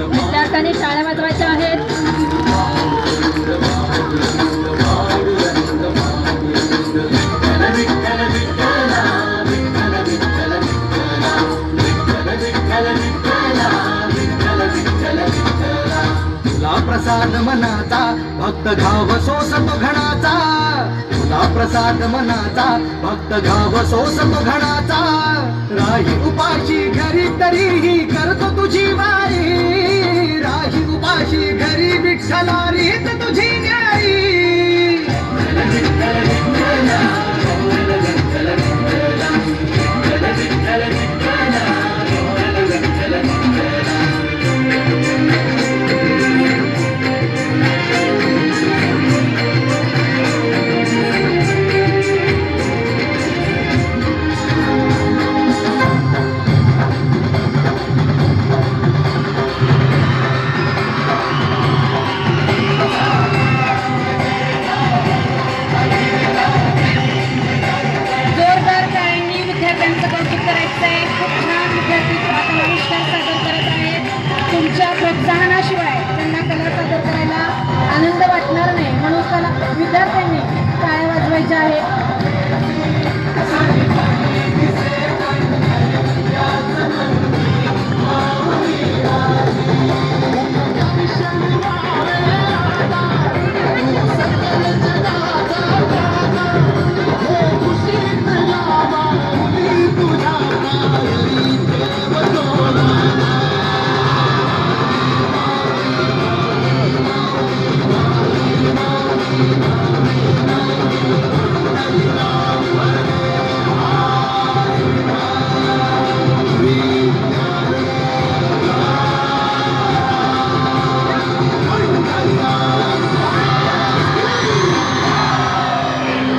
विद्यार्थ्यांनी शाळा वाजवायच्या आहेत. तुला प्रसाद मनाचा भक्त घाव सोसतो घणाचा. तुला प्रसाद मनाचा भक्त घाव सोसतो घणाचा. राही उपाशी घरी तरीही घरी विठ्ठला आनंद वाटणार नाही. म्हणून त्याला विद्यार्थ्यांनी टाळ्या वाजवायच्या आहेत